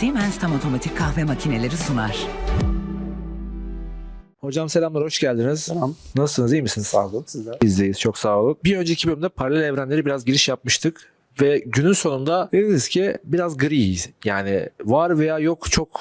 Siemens tam otomatik kahve makineleri sunar. Hocam selamlar, hoş geldiniz. Selam. Nasılsınız, iyi misiniz? Sağ olun sizler. Bizdeyiz, çok sağ olun. Bir önceki bölümde paralel evrenleri biraz giriş yapmıştık. Ve günün sonunda dediniz ki biraz griyiz. Yani var veya yok çok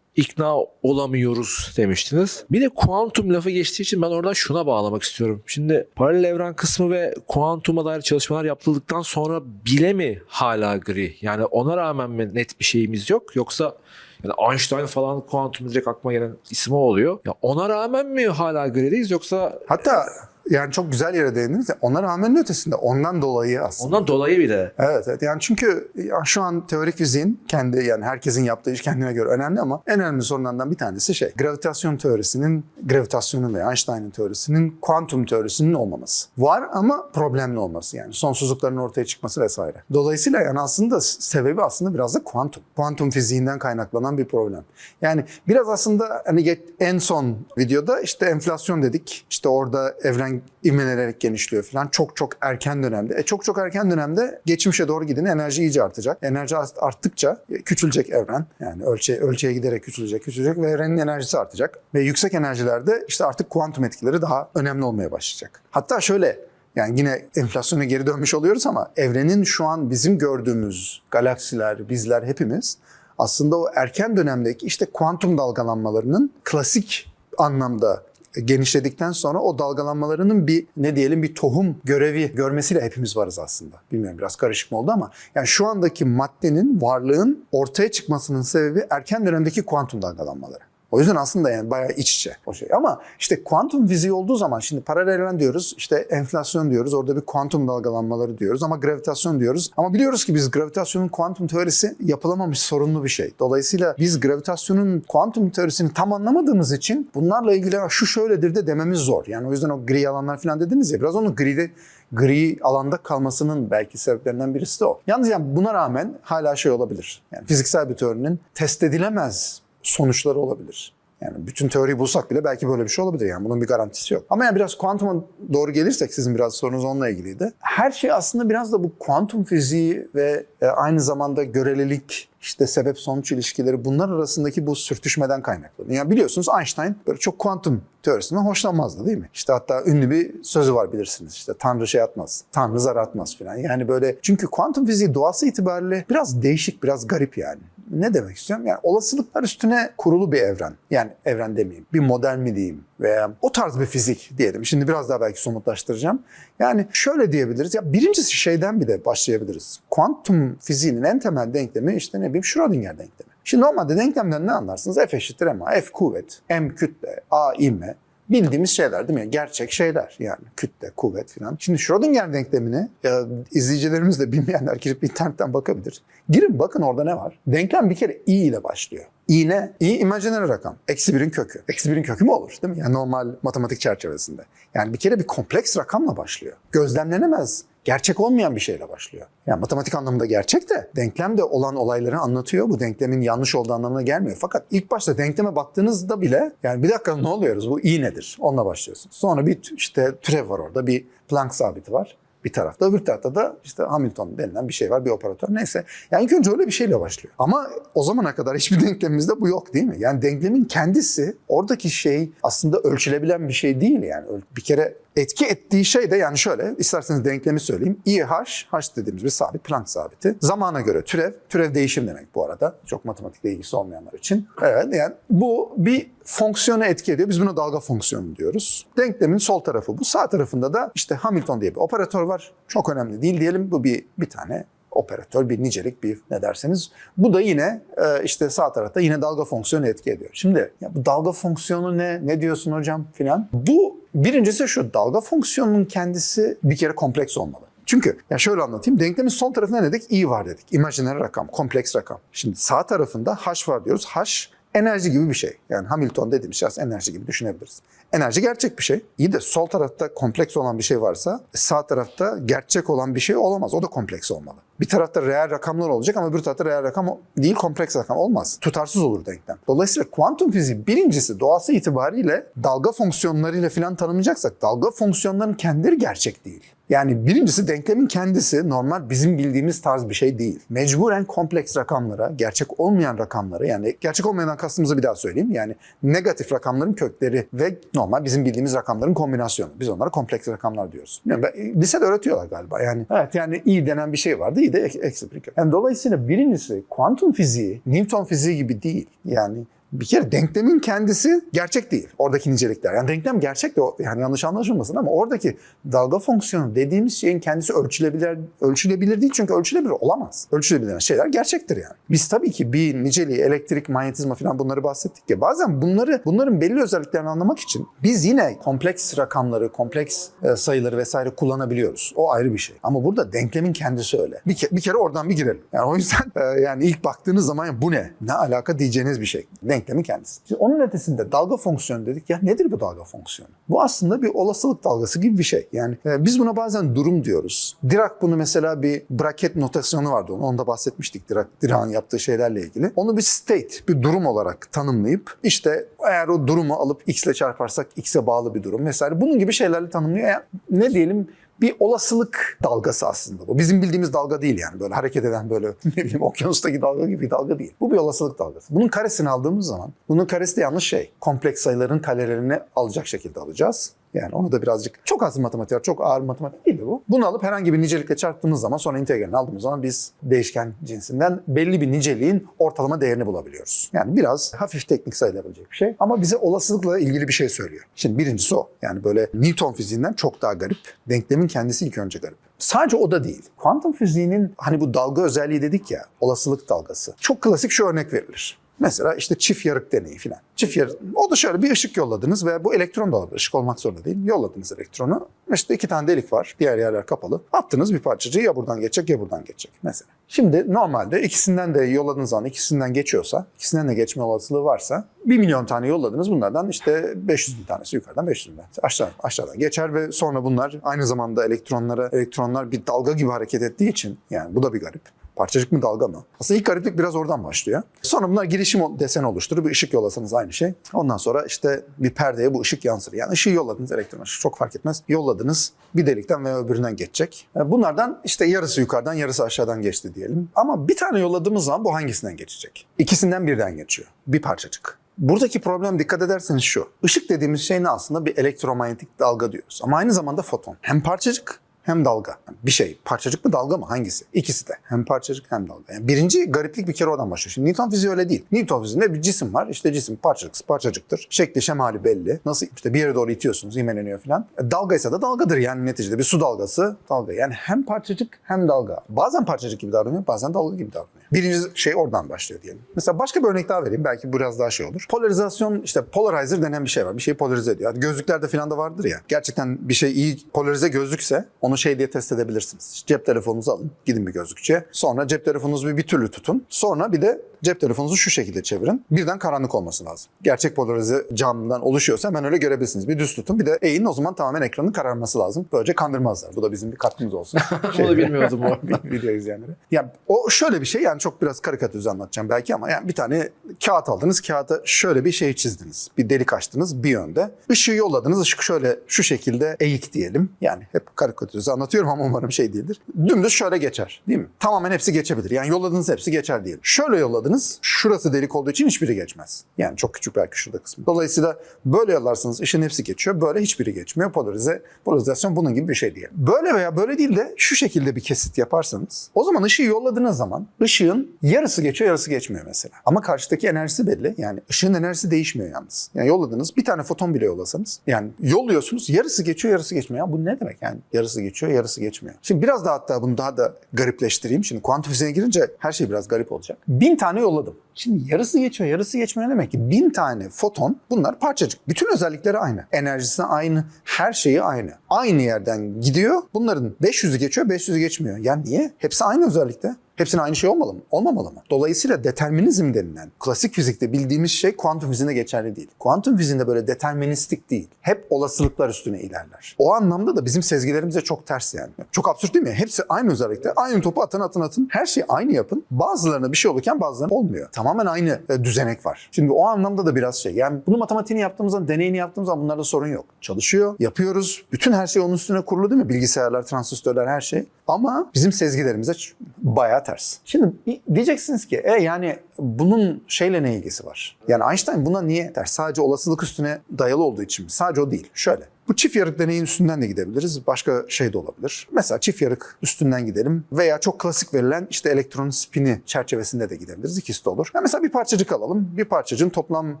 ikna olamıyoruz demiştiniz. Bir de kuantum lafı geçtiği için ben oradan şuna bağlamak istiyorum. Şimdi paralel evren kısmı ve kuantuma dair çalışmalar yapıldıktan sonra bile mi hala gri? Yani ona rağmen mi net bir şeyimiz yok? Yoksa yani Einstein falan kuantum direkt aklıma gelen ismi oluyor. Ya ona rağmen mi hala grideyiz yoksa Hatta yani çok güzel yere değindiniz. Ona rağmen ötesinde ondan dolayı aslında. ondan dolayı bir de Evet, evet. Yani çünkü ya şu an teorik fiziğin kendi yani herkesin yaptığı iş kendine göre önemli ama en önemli sorunlardan bir tanesi şey. Gravitasyon teorisinin, gravitasyonun ve Einstein'ın teorisinin kuantum teorisinin olmaması. Var ama problemli olması yani sonsuzlukların ortaya çıkması vesaire. Dolayısıyla yani aslında sebebi aslında biraz da kuantum. Kuantum fiziğinden kaynaklanan bir problem. Yani biraz aslında hani en son videoda işte enflasyon dedik. İşte orada evren ivmelenerek genişliyor falan. Çok çok erken dönemde. E çok çok erken dönemde geçmişe doğru gidin enerji iyice artacak. Enerji art- arttıkça küçülecek evren. Yani ölçeğe, ölçeğe giderek küçülecek, küçülecek ve evrenin enerjisi artacak. Ve yüksek enerjilerde işte artık kuantum etkileri daha önemli olmaya başlayacak. Hatta şöyle yani yine enflasyona geri dönmüş oluyoruz ama evrenin şu an bizim gördüğümüz galaksiler, bizler hepimiz aslında o erken dönemdeki işte kuantum dalgalanmalarının klasik anlamda genişledikten sonra o dalgalanmalarının bir ne diyelim bir tohum görevi görmesiyle hepimiz varız aslında. Bilmiyorum biraz karışık mı oldu ama yani şu andaki maddenin, varlığın ortaya çıkmasının sebebi erken dönemdeki kuantum dalgalanmaları. O yüzden aslında yani bayağı iç içe o şey. Ama işte kuantum fiziği olduğu zaman şimdi paralel diyoruz, işte enflasyon diyoruz, orada bir kuantum dalgalanmaları diyoruz ama gravitasyon diyoruz. Ama biliyoruz ki biz gravitasyonun kuantum teorisi yapılamamış sorunlu bir şey. Dolayısıyla biz gravitasyonun kuantum teorisini tam anlamadığımız için bunlarla ilgili "Ya şu şöyledir de dememiz zor. Yani o yüzden o gri alanlar falan dediniz ya biraz onun gride gri alanda kalmasının belki sebeplerinden birisi de o. Yalnız yani buna rağmen hala şey olabilir. Yani fiziksel bir teorinin test edilemez sonuçları olabilir. Yani bütün teoriyi bulsak bile belki böyle bir şey olabilir yani bunun bir garantisi yok. Ama yani biraz kuantuma doğru gelirsek sizin biraz sorunuz onunla ilgiliydi. Her şey aslında biraz da bu kuantum fiziği ve e, aynı zamanda görelilik işte sebep sonuç ilişkileri bunlar arasındaki bu sürtüşmeden kaynaklanıyor. Yani biliyorsunuz Einstein böyle çok kuantum teorisinden hoşlanmazdı değil mi? İşte hatta ünlü bir sözü var bilirsiniz. İşte Tanrı şey atmaz, Tanrı zar atmaz falan. Yani böyle çünkü kuantum fiziği doğası itibariyle biraz değişik, biraz garip yani. Ne demek istiyorum? Yani olasılıklar üstüne kurulu bir evren. Yani evren demeyeyim. Bir model mi diyeyim veya o tarz bir fizik diyelim. Şimdi biraz daha belki somutlaştıracağım. Yani şöyle diyebiliriz. Ya birincisi şeyden bir de başlayabiliriz. Kuantum fiziğinin en temel denklemi işte ne bileyim Schrödinger denklemi. Şimdi normalde denklemden ne anlarsınız? F eşittir m, F kuvvet, m kütle, a ivme. Bildiğimiz şeyler değil mi? Gerçek şeyler yani kütle, kuvvet falan. Şimdi Schrödinger denklemini ya izleyicilerimiz de bilmeyenler girip internetten bakabilir. Girin bakın orada ne var? Denklem bir kere i ile başlıyor. i ne? i imaginary rakam. Eksi birin kökü. Eksi birin kökü mü olur değil mi? Yani normal matematik çerçevesinde. Yani bir kere bir kompleks rakamla başlıyor. Gözlemlenemez gerçek olmayan bir şeyle başlıyor. Yani matematik anlamında gerçek de denklemde olan olayları anlatıyor. Bu denklemin yanlış olduğu anlamına gelmiyor. Fakat ilk başta denkleme baktığınızda bile yani bir dakika ne oluyoruz bu i nedir? Onunla başlıyorsunuz. Sonra bir işte türev var orada bir Planck sabiti var bir tarafta. Öbür tarafta da işte Hamilton denilen bir şey var, bir operatör. Neyse. Yani ilk önce öyle bir şeyle başlıyor. Ama o zamana kadar hiçbir denklemimizde bu yok değil mi? Yani denklemin kendisi oradaki şey aslında ölçülebilen bir şey değil yani. Bir kere etki ettiği şey de yani şöyle isterseniz denklemi söyleyeyim. IH, H dediğimiz bir sabit, Planck sabiti. Zamana göre türev, türev değişim demek bu arada. Çok matematikle ilgisi olmayanlar için. Evet yani bu bir fonksiyona etki ediyor. Biz buna dalga fonksiyonu diyoruz. Denklemin sol tarafı bu. Sağ tarafında da işte Hamilton diye bir operatör var. Çok önemli değil diyelim. Bu bir bir tane operatör, bir nicelik, bir ne derseniz. Bu da yine e, işte sağ tarafta yine dalga fonksiyonu etki ediyor. Şimdi ya bu dalga fonksiyonu ne? Ne diyorsun hocam filan? Bu birincisi şu dalga fonksiyonunun kendisi bir kere kompleks olmalı. Çünkü ya şöyle anlatayım. Denklemin sol tarafında ne dedik? i var dedik. İmajiner rakam, kompleks rakam. Şimdi sağ tarafında h var diyoruz. h enerji gibi bir şey. Yani Hamilton dediğimiz aslında enerji gibi düşünebiliriz. Enerji gerçek bir şey. İyi de sol tarafta kompleks olan bir şey varsa sağ tarafta gerçek olan bir şey olamaz. O da kompleks olmalı. Bir tarafta reel rakamlar olacak ama bir tarafta reel rakam değil kompleks rakam olmaz. Tutarsız olur denklem. Dolayısıyla kuantum fiziği birincisi doğası itibariyle dalga fonksiyonlarıyla falan tanımlayacaksak dalga fonksiyonlarının kendileri gerçek değil. Yani birincisi denklemin kendisi normal bizim bildiğimiz tarz bir şey değil. Mecburen kompleks rakamlara, gerçek olmayan rakamlara yani gerçek olmayan kastımızı bir daha söyleyeyim. Yani negatif rakamların kökleri ve normal bizim bildiğimiz rakamların kombinasyonu. Biz onlara kompleks rakamlar diyoruz. Yani ben- lisede öğretiyorlar galiba yani. Evet yani i denen bir şey vardı. i de ek- eksi bir kök. Yani dolayısıyla birincisi kuantum fiziği, Newton fiziği gibi değil. Yani bir kere denklemin kendisi gerçek değil. Oradaki nicelikler. Yani denklem gerçek de yani yanlış anlaşılmasın ama oradaki dalga fonksiyonu dediğimiz şeyin kendisi ölçülebilir ölçülebilir değil çünkü ölçülebilir olamaz. Ölçülebilen şeyler gerçektir yani. Biz tabii ki bir niceliği, elektrik, manyetizma falan bunları bahsettik ya. Bazen bunları bunların belli özelliklerini anlamak için biz yine kompleks rakamları, kompleks e, sayıları vesaire kullanabiliyoruz. O ayrı bir şey. Ama burada denklemin kendisi öyle. Bir, ke- bir kere oradan bir girelim. Yani o yüzden e, yani ilk baktığınız zaman bu ne? Ne alaka diyeceğiniz bir şey. Denklemin kendisi. Şimdi onun ötesinde dalga fonksiyonu dedik. Ya nedir bu dalga fonksiyonu? Bu aslında bir olasılık dalgası gibi bir şey. Yani e, biz buna bazen durum diyoruz. Dirac bunu mesela bir braket notasyonu vardı. Onu, onda bahsetmiştik Dirac, Dirac'ın yaptığı şeylerle ilgili. Onu bir state, bir durum olarak tanımlayıp işte eğer o durumu alıp x ile çarparsak x'e bağlı bir durum vesaire. Bunun gibi şeylerle tanımlıyor. Yani ne diyelim bir olasılık dalgası aslında bu. Bizim bildiğimiz dalga değil yani böyle hareket eden böyle ne bileyim okyanustaki dalga gibi bir dalga değil. Bu bir olasılık dalgası. Bunun karesini aldığımız zaman bunun karesi de yanlış şey. Kompleks sayıların karelerini alacak şekilde alacağız. Yani onu da birazcık çok az matematik var, çok ağır matematik değil de bu. Bunu alıp herhangi bir nicelikle çarptığımız zaman sonra integralini aldığımız zaman biz değişken cinsinden belli bir niceliğin ortalama değerini bulabiliyoruz. Yani biraz hafif teknik sayılabilecek bir şey ama bize olasılıkla ilgili bir şey söylüyor. Şimdi birincisi o. Yani böyle Newton fiziğinden çok daha garip. Denklemin kendisi ilk önce garip. Sadece o da değil. Kuantum fiziğinin hani bu dalga özelliği dedik ya, olasılık dalgası. Çok klasik şu örnek verilir. Mesela işte çift yarık deneyi filan. Çift yarık. O da şöyle bir ışık yolladınız veya bu elektron da olabilir. Işık olmak zorunda değil. Yolladınız elektronu. İşte iki tane delik var. Diğer yerler kapalı. Attınız bir parçacığı ya buradan geçecek ya buradan geçecek mesela. Şimdi normalde ikisinden de yolladığınız zaman ikisinden geçiyorsa, ikisinden de geçme olasılığı varsa 1 milyon tane yolladınız. Bunlardan işte 500 bin tanesi yukarıdan 500 bin tanesi aşağı, aşağıdan geçer ve sonra bunlar aynı zamanda elektronlara elektronlar bir dalga gibi hareket ettiği için yani bu da bir garip. Parçacık mı dalga mı? Aslında ilk gariplik biraz oradan başlıyor. Sonra bunlar girişim deseni oluşturur. Bir ışık yollasanız aynı şey. Ondan sonra işte bir perdeye bu ışık yansır. Yani ışığı yolladınız elektron ışık çok fark etmez. Yolladınız bir delikten veya öbüründen geçecek. E, Bunlardan işte yarısı yukarıdan yarısı aşağıdan geçti diyelim. Ama bir tane yolladığımız zaman bu hangisinden geçecek? İkisinden birden geçiyor. Bir parçacık. Buradaki problem dikkat ederseniz şu. Işık dediğimiz şey ne aslında? Bir elektromanyetik dalga diyoruz. Ama aynı zamanda foton. Hem parçacık hem dalga. Bir şey parçacık mı dalga mı hangisi? İkisi de. Hem parçacık hem dalga. Yani birinci gariplik bir kere oradan başlıyor. Şimdi Newton fiziği öyle değil. Newton fiziğinde bir cisim var. İşte cisim parçacık, parçacıktır. Şekli şemali belli. Nasıl işte bir yere doğru itiyorsunuz, imeleniyor falan. E, dalga ise de dalgadır yani neticede. Bir su dalgası dalga. Yani hem parçacık hem dalga. Bazen parçacık gibi davranıyor, bazen dalga gibi davranıyor. Birinci şey oradan başlıyor diyelim. Mesela başka bir örnek daha vereyim. Belki biraz daha şey olur. Polarizasyon işte polarizer denen bir şey var. Bir şeyi polarize ediyor. Hadi gözlüklerde falan da vardır ya. Gerçekten bir şey iyi polarize gözlükse onu şey diye test edebilirsiniz. Cep telefonunuzu alın. Gidin bir gözlükçüye. Sonra cep telefonunuzu bir, bir türlü tutun. Sonra bir de cep telefonunuzu şu şekilde çevirin. Birden karanlık olması lazım. Gerçek polarize camdan oluşuyorsa hemen öyle görebilirsiniz. Bir düz tutun bir de eğin o zaman tamamen ekranın kararması lazım. Böylece kandırmazlar. Bu da bizim bir katkımız olsun. Bunu bilmiyordum bu arada. video izleyenlere. Ya o şöyle bir şey yani çok biraz karikatürize anlatacağım belki ama yani bir tane kağıt aldınız. Kağıda şöyle bir şey çizdiniz. Bir delik açtınız bir yönde. Işığı yolladınız. Işık şöyle şu şekilde eğik diyelim. Yani hep karikatürize anlatıyorum ama umarım şey değildir. Dümdüz şöyle geçer değil mi? Tamamen hepsi geçebilir. Yani yolladığınız hepsi geçer diyelim. Şöyle yolladınız. Şurası delik olduğu için hiçbiri geçmez. Yani çok küçük belki şurada kısmı. Dolayısıyla böyle yollarsınız ışığın hepsi geçiyor. Böyle hiçbiri geçmiyor. Polarize, polarizasyon bunun gibi bir şey diyelim. Böyle veya böyle değil de şu şekilde bir kesit yaparsanız o zaman ışığı yolladığınız zaman ışığın yarısı geçiyor yarısı geçmiyor mesela. Ama karşıdaki enerjisi belli. Yani ışığın enerjisi değişmiyor yalnız. Yani yolladınız bir tane foton bile yollasanız yani yolluyorsunuz yarısı geçiyor yarısı geçmiyor. Ya bu ne demek yani yarısı geçiyor yarısı geçmiyor. Şimdi biraz daha hatta bunu daha da garipleştireyim. Şimdi kuantum fiziğine girince her şey biraz garip olacak. Bin tane yolladım. Şimdi yarısı geçiyor, yarısı geçmiyor demek ki? Bin tane foton bunlar parçacık. Bütün özellikleri aynı. Enerjisi aynı, her şeyi aynı. Aynı yerden gidiyor. Bunların 500'ü geçiyor, 500'ü geçmiyor. Yani niye? Hepsi aynı özellikte. Hepsine aynı şey olmalı mı? Olmamalı mı? Dolayısıyla determinizm denilen klasik fizikte bildiğimiz şey kuantum fiziğinde geçerli değil. Kuantum fiziğinde böyle deterministik değil. Hep olasılıklar üstüne ilerler. O anlamda da bizim sezgilerimize çok ters yani. Çok absürt değil mi? Hepsi aynı özellikle. Aynı topu atın atın atın. Her şeyi aynı yapın. Bazılarına bir şey olurken bazılarına olmuyor. Tamamen aynı e, düzenek var. Şimdi o anlamda da biraz şey. Yani bunu matematiğini yaptığımız zaman, deneyini yaptığımız zaman bunlarda sorun yok. Çalışıyor, yapıyoruz. Bütün her şey onun üstüne kurulu değil mi? Bilgisayarlar, transistörler her şey. Ama bizim sezgilerimize bayağı ters. Şimdi diyeceksiniz ki e yani bunun şeyle ne ilgisi var? Yani Einstein buna niye ters? Sadece olasılık üstüne dayalı olduğu için mi? Sadece o değil. Şöyle. Bu çift yarık deneyin üstünden de gidebiliriz. Başka şey de olabilir. Mesela çift yarık üstünden gidelim veya çok klasik verilen işte elektron spini çerçevesinde de gidebiliriz. İkisi de olur. Ya mesela bir parçacık alalım. Bir parçacığın toplam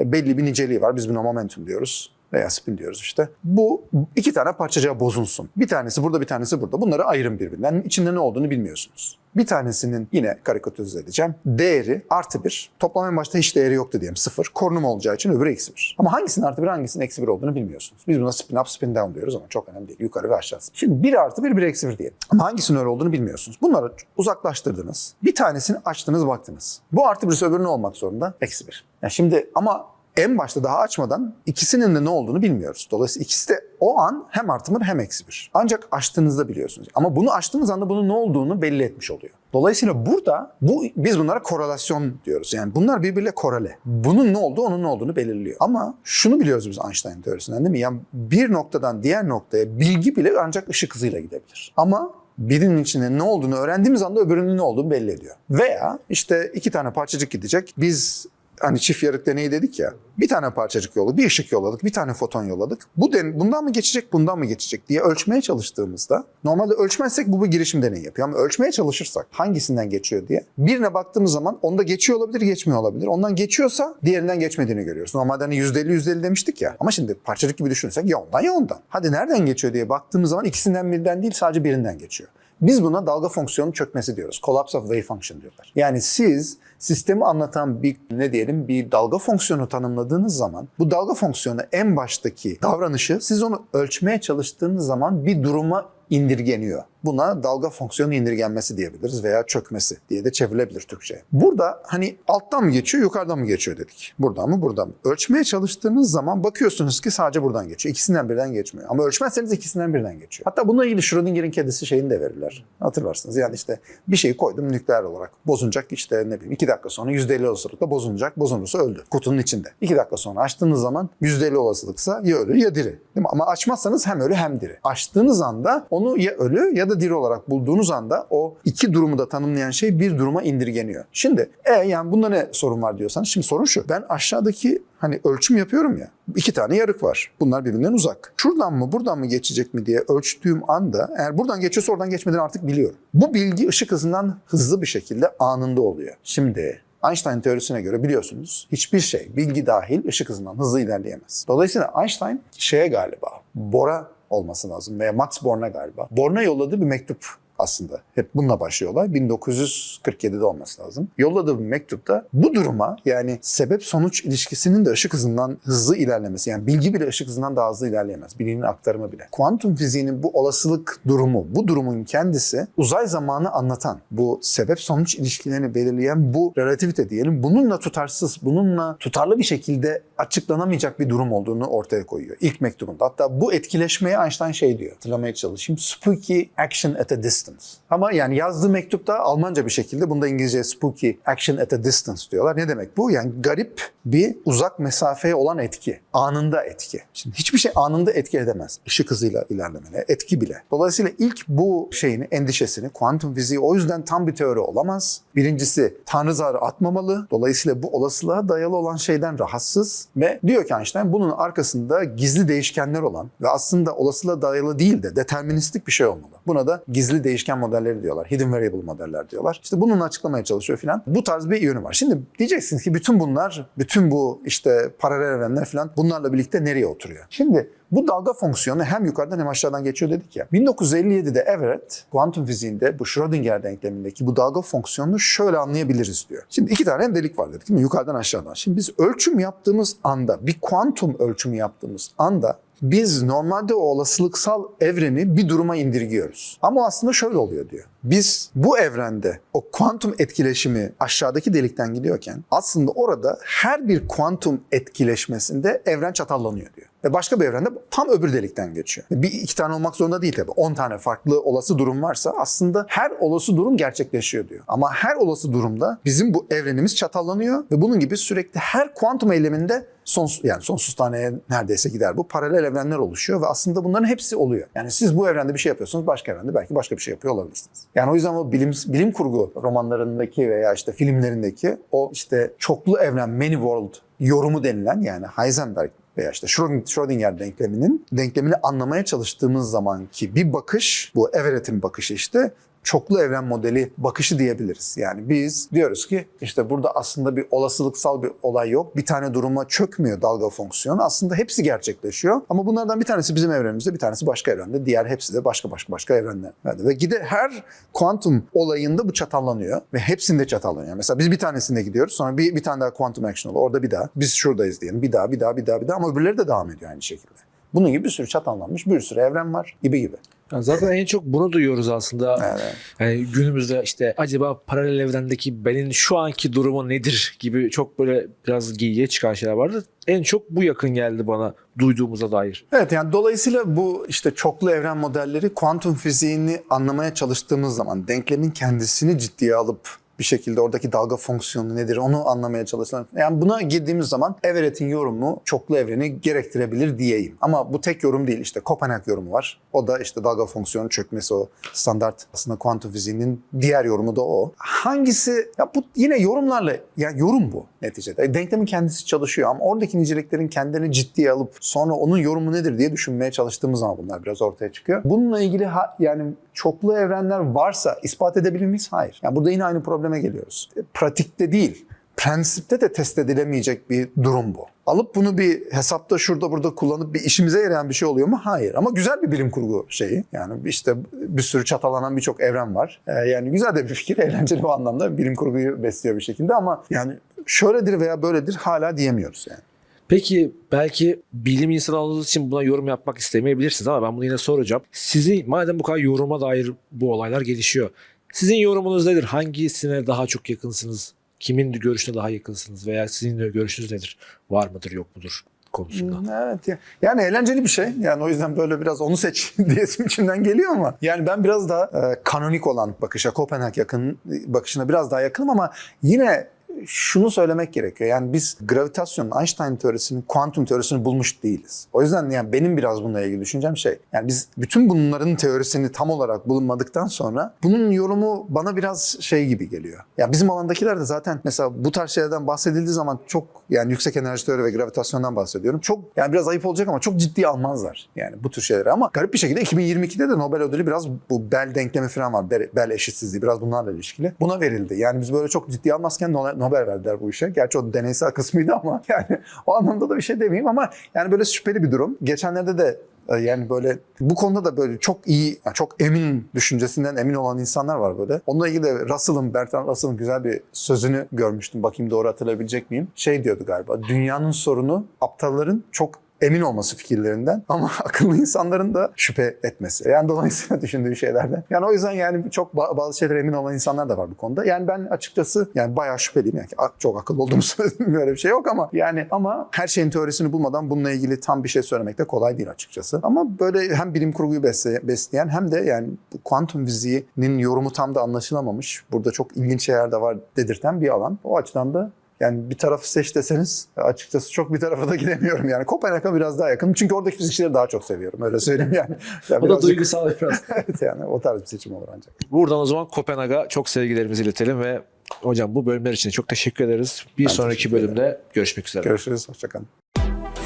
belli bir niceliği var. Biz buna momentum diyoruz veya spin diyoruz işte. Bu iki tane parçacığa bozunsun. Bir tanesi burada bir tanesi burada. Bunları ayırın birbirinden. İçinde ne olduğunu bilmiyorsunuz. Bir tanesinin yine karikatürize edeceğim. Değeri artı bir. Toplam en başta hiç değeri yoktu diyelim. Sıfır. Korunum olacağı için öbürü eksi bir. Ama hangisinin artı bir hangisinin eksi bir olduğunu bilmiyorsunuz. Biz buna spin up spin down diyoruz ama çok önemli değil. Yukarı ve aşağısı. Şimdi bir artı bir bir eksi bir diyelim. Ama hangisinin öyle olduğunu bilmiyorsunuz. Bunları uzaklaştırdınız. Bir tanesini açtınız baktınız. Bu artı birisi öbürü ne olmak zorunda? Eksi bir. Yani şimdi ama en başta daha açmadan ikisinin de ne olduğunu bilmiyoruz. Dolayısıyla ikisi de o an hem artı bir hem eksi bir. Ancak açtığınızda biliyorsunuz. Ama bunu açtığınız anda bunun ne olduğunu belli etmiş oluyor. Dolayısıyla burada bu biz bunlara korelasyon diyoruz. Yani bunlar birbiriyle korele. Bunun ne olduğu onun ne olduğunu belirliyor. Ama şunu biliyoruz biz Einstein teorisinden değil mi? Yani bir noktadan diğer noktaya bilgi bile ancak ışık hızıyla gidebilir. Ama birinin içinde ne olduğunu öğrendiğimiz anda öbürünün ne olduğunu belli ediyor. Veya işte iki tane parçacık gidecek. Biz hani çift yarık deneyi dedik ya. Bir tane parçacık yolladık, bir ışık yolladık, bir tane foton yolladık. Bu den bundan mı geçecek, bundan mı geçecek diye ölçmeye çalıştığımızda normalde ölçmezsek bu bir girişim deneyi yapıyor ama ölçmeye çalışırsak hangisinden geçiyor diye birine baktığımız zaman onda geçiyor olabilir, geçmiyor olabilir. Ondan geçiyorsa diğerinden geçmediğini görüyoruz. Normalde hani %50 %50 demiştik ya. Ama şimdi parçacık gibi düşünürsek ya ondan ya ondan. Hadi nereden geçiyor diye baktığımız zaman ikisinden birinden değil sadece birinden geçiyor. Biz buna dalga fonksiyonu çökmesi diyoruz. Collapse of wave function diyorlar. Yani siz sistemi anlatan bir ne diyelim bir dalga fonksiyonu tanımladığınız zaman bu dalga fonksiyonu en baştaki davranışı siz onu ölçmeye çalıştığınız zaman bir duruma indirgeniyor. Buna dalga fonksiyonu indirgenmesi diyebiliriz veya çökmesi diye de çevrilebilir Türkçe. Burada hani alttan mı geçiyor, yukarıdan mı geçiyor dedik. Buradan mı, buradan mı? Ölçmeye çalıştığınız zaman bakıyorsunuz ki sadece buradan geçiyor. İkisinden birden geçmiyor. Ama ölçmezseniz ikisinden birden geçiyor. Hatta bununla ilgili Schrödinger'in kedisi şeyini de verirler. Hatırlarsınız. Yani işte bir şeyi koydum nükleer olarak. Bozulacak işte ne bileyim iki dakika sonra %50 olasılıkla bozulacak. Bozulursa öldü. Kutunun içinde. İki dakika sonra açtığınız zaman %50 olasılıksa ya ölü ya diri. Değil mi? Ama açmazsanız hem ölü hem diri. Açtığınız anda onu ya ölü ya da diri olarak bulduğunuz anda o iki durumu da tanımlayan şey bir duruma indirgeniyor. Şimdi e yani bunda ne sorun var diyorsanız şimdi sorun şu. Ben aşağıdaki hani ölçüm yapıyorum ya. iki tane yarık var. Bunlar birbirinden uzak. Şuradan mı buradan mı geçecek mi diye ölçtüğüm anda eğer buradan geçiyorsa oradan geçmediğini artık biliyorum. Bu bilgi ışık hızından hızlı bir şekilde anında oluyor. Şimdi Einstein teorisine göre biliyorsunuz hiçbir şey bilgi dahil ışık hızından hızlı ilerleyemez. Dolayısıyla Einstein şeye galiba Bohr'a olması lazım veya Max Born'a galiba. Born'a yolladığı bir mektup aslında. Hep bununla başlıyor olay. 1947'de olması lazım. Yolladığı bir mektupta bu duruma yani sebep sonuç ilişkisinin de ışık hızından hızlı ilerlemesi yani bilgi bile ışık hızından daha hızlı ilerleyemez. Bilginin aktarımı bile. Kuantum fiziğinin bu olasılık durumu, bu durumun kendisi uzay zamanı anlatan, bu sebep sonuç ilişkilerini belirleyen bu relativite diyelim bununla tutarsız, bununla tutarlı bir şekilde açıklanamayacak bir durum olduğunu ortaya koyuyor. İlk mektubunda. Hatta bu etkileşmeye Einstein şey diyor. Hatırlamaya çalışayım. Spooky action at a distance. Ama yani yazdığı mektupta Almanca bir şekilde bunda İngilizce spooky action at a distance diyorlar. Ne demek bu? Yani garip bir uzak mesafeye olan etki. Anında etki. Şimdi hiçbir şey anında etki edemez. Işık hızıyla ilerlemene. Etki bile. Dolayısıyla ilk bu şeyini, endişesini, kuantum fiziği o yüzden tam bir teori olamaz. Birincisi tanrı zarı atmamalı. Dolayısıyla bu olasılığa dayalı olan şeyden rahatsız. Ve diyor ki Einstein bunun arkasında gizli değişkenler olan ve aslında olasılığa dayalı değil de deterministik bir şey olmalı. Buna da gizli değişken modelleri diyorlar. Hidden variable modeller diyorlar. İşte bununla açıklamaya çalışıyor filan. Bu tarz bir yönü var. Şimdi diyeceksiniz ki bütün bunlar, bütün bu işte paralel evrenler filan bunlarla birlikte nereye oturuyor? Şimdi bu dalga fonksiyonu hem yukarıdan hem aşağıdan geçiyor dedik ya. 1957'de Everett kuantum fiziğinde bu Schrödinger denklemindeki bu dalga fonksiyonunu şöyle anlayabiliriz diyor. Şimdi iki tane delik var dedik değil mi? Yukarıdan aşağıdan. Şimdi biz ölçüm yaptığımız anda, bir kuantum ölçümü yaptığımız anda biz normalde o olasılıksal evreni bir duruma indirgiyoruz. Ama aslında şöyle oluyor diyor. Biz bu evrende o kuantum etkileşimi aşağıdaki delikten gidiyorken aslında orada her bir kuantum etkileşmesinde evren çatallanıyor diyor. Ve başka bir evrende tam öbür delikten geçiyor. Bir iki tane olmak zorunda değil tabii. 10 tane farklı olası durum varsa aslında her olası durum gerçekleşiyor diyor. Ama her olası durumda bizim bu evrenimiz çatallanıyor ve bunun gibi sürekli her kuantum eyleminde sonsuz yani sonsuz taneye neredeyse gider bu. Paralel evrenler oluşuyor ve aslında bunların hepsi oluyor. Yani siz bu evrende bir şey yapıyorsunuz, başka evrende belki başka bir şey yapıyor olabilirsiniz. Yani o yüzden o bilim bilim kurgu romanlarındaki veya işte filmlerindeki o işte çoklu evren, many world yorumu denilen yani Heisenberg veya işte Schrödinger denkleminin denklemini anlamaya çalıştığımız zamanki bir bakış, bu Everett'in bakışı işte çoklu evren modeli bakışı diyebiliriz. Yani biz diyoruz ki işte burada aslında bir olasılıksal bir olay yok. Bir tane duruma çökmüyor dalga fonksiyonu. Aslında hepsi gerçekleşiyor. Ama bunlardan bir tanesi bizim evrenimizde, bir tanesi başka evrende. Diğer hepsi de başka başka başka evrenlerde. Ve gide her kuantum olayında bu çatallanıyor ve hepsinde çatallanıyor. Mesela biz bir tanesinde gidiyoruz. Sonra bir, bir tane daha kuantum action oluyor. Orada bir daha. Biz şuradayız diyelim. Bir daha, bir daha, bir daha, bir daha. Ama öbürleri de devam ediyor aynı şekilde. Bunun gibi bir sürü çatallanmış, bir sürü evren var gibi gibi. Yani zaten en çok bunu duyuyoruz aslında. Evet. Yani günümüzde işte acaba paralel evrendeki benim şu anki durumu nedir gibi çok böyle biraz giyiye çıkan şeyler vardı. En çok bu yakın geldi bana duyduğumuza dair. Evet yani dolayısıyla bu işte çoklu evren modelleri kuantum fiziğini anlamaya çalıştığımız zaman denklemin kendisini ciddiye alıp bir şekilde oradaki dalga fonksiyonu nedir onu anlamaya çalışılan. Yani buna girdiğimiz zaman Everett'in yorumu çoklu evreni gerektirebilir diyeyim. Ama bu tek yorum değil işte Kopenhag yorumu var. O da işte dalga fonksiyonu çökmesi o standart aslında kuantum fiziğinin diğer yorumu da o. Hangisi ya bu yine yorumlarla ya yorum bu neticede. Denklemin kendisi çalışıyor ama oradaki niceliklerin kendilerini ciddiye alıp sonra onun yorumu nedir diye düşünmeye çalıştığımız zaman bunlar biraz ortaya çıkıyor. Bununla ilgili ha- yani çoklu evrenler varsa ispat edebilir miyiz? Hayır. Yani burada yine aynı probleme geliyoruz. E, Pratikte değil, prensipte de test edilemeyecek bir durum bu. Alıp bunu bir hesapta şurada burada kullanıp bir işimize yarayan bir şey oluyor mu? Hayır. Ama güzel bir bilim kurgu şeyi. Yani işte bir sürü çatalanan birçok evren var. Ee, yani güzel de bir fikir, eğlenceli bu anlamda. Bilim kurguyu besliyor bir şekilde ama yani şöyledir veya böyledir hala diyemiyoruz yani. Peki belki bilim insanı olduğunuz için buna yorum yapmak istemeyebilirsiniz ama ben bunu yine soracağım. Sizin madem bu kadar yoruma dair bu olaylar gelişiyor. Sizin yorumunuz nedir? Hangisine daha çok yakınsınız? Kimin görüşüne daha yakınsınız? Veya sizin görüşünüz nedir? Var mıdır yok mudur konusunda? Evet. ya- Yani eğlenceli bir şey. Yani o yüzden böyle biraz onu seç diyesim içimden geliyor ama yani ben biraz daha e, kanonik olan bakışa, Kopenhag yakın bakışına biraz daha yakınım ama yine şunu söylemek gerekiyor. Yani biz gravitasyonun, Einstein teorisinin, kuantum teorisini bulmuş değiliz. O yüzden yani benim biraz bununla ilgili düşüncem şey. Yani biz bütün bunların teorisini tam olarak bulunmadıktan sonra bunun yorumu bana biraz şey gibi geliyor. Ya bizim alandakiler de zaten mesela bu tarz şeylerden bahsedildiği zaman çok yani yüksek enerji teori ve gravitasyondan bahsediyorum. Çok yani biraz ayıp olacak ama çok ciddi almazlar yani bu tür şeyleri. Ama garip bir şekilde 2022'de de Nobel ödülü biraz bu Bell denklemi falan var. Bell, Bell eşitsizliği biraz bunlarla ilişkili. Buna verildi. Yani biz böyle çok ciddi almazken Nobel Nobel verdiler bu işe. Gerçi o deneysel kısmıydı ama yani o anlamda da bir şey demeyeyim ama yani böyle şüpheli bir durum. Geçenlerde de e, yani böyle bu konuda da böyle çok iyi, yani çok emin düşüncesinden emin olan insanlar var böyle. Onunla ilgili de Russell'ın, Bertrand Russell'ın güzel bir sözünü görmüştüm. Bakayım doğru hatırlayabilecek miyim? Şey diyordu galiba. Dünyanın sorunu aptalların çok emin olması fikirlerinden ama akıllı insanların da şüphe etmesi. Yani dolayısıyla düşündüğü şeylerden. Yani o yüzden yani çok ba- bazı şeylere emin olan insanlar da var bu konuda. Yani ben açıkçası yani bayağı şüpheliyim. Yani çok akıllı olduğumu söyledim böyle bir şey yok ama yani ama her şeyin teorisini bulmadan bununla ilgili tam bir şey söylemek de kolay değil açıkçası. Ama böyle hem bilim kurguyu besle- besleyen hem de yani bu kuantum fiziğinin yorumu tam da anlaşılamamış. Burada çok ilginç şeyler de var dedirten bir alan. O açıdan da yani bir tarafı seç deseniz açıkçası çok bir tarafa da gidemiyorum yani. Kopenhag'a biraz daha yakın. Çünkü oradaki fizikçileri daha çok seviyorum öyle söyleyeyim yani. yani O da birazcık- duygusal biraz. evet yani o tarz bir seçim olur ancak. Buradan o zaman Kopenhag'a çok sevgilerimizi iletelim ve hocam bu bölümler için çok teşekkür ederiz. Bir sonraki teşekkür ederim. bölümde görüşmek üzere. Görüşürüz. Hoşçakalın.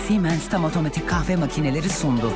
Siemens tam otomatik kahve makineleri sundu.